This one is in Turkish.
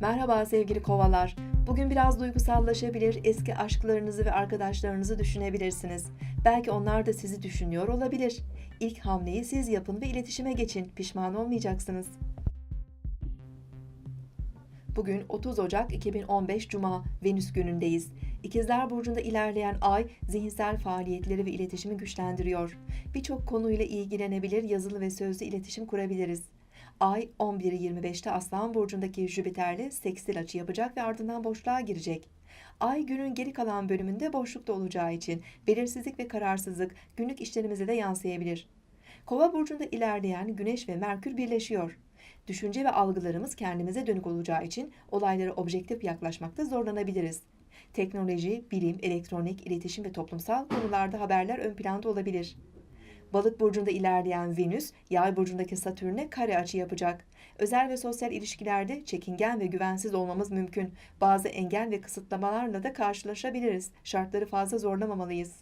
Merhaba sevgili kovalar. Bugün biraz duygusallaşabilir, eski aşklarınızı ve arkadaşlarınızı düşünebilirsiniz. Belki onlar da sizi düşünüyor olabilir. İlk hamleyi siz yapın ve iletişime geçin. Pişman olmayacaksınız. Bugün 30 Ocak 2015 Cuma Venüs günündeyiz. İkizler Burcu'nda ilerleyen ay zihinsel faaliyetleri ve iletişimi güçlendiriyor. Birçok konuyla ilgilenebilir, yazılı ve sözlü iletişim kurabiliriz. Ay 11.25'te Aslan Burcu'ndaki Jüpiter'le sekstil açı yapacak ve ardından boşluğa girecek. Ay günün geri kalan bölümünde boşlukta olacağı için belirsizlik ve kararsızlık günlük işlerimize de yansıyabilir. Kova burcunda ilerleyen Güneş ve Merkür birleşiyor. Düşünce ve algılarımız kendimize dönük olacağı için olaylara objektif yaklaşmakta zorlanabiliriz. Teknoloji, bilim, elektronik, iletişim ve toplumsal konularda haberler ön planda olabilir. Balık burcunda ilerleyen Venüs, Yay burcundaki Satürn'e kare açı yapacak. Özel ve sosyal ilişkilerde çekingen ve güvensiz olmamız mümkün. Bazı engel ve kısıtlamalarla da karşılaşabiliriz. Şartları fazla zorlamamalıyız.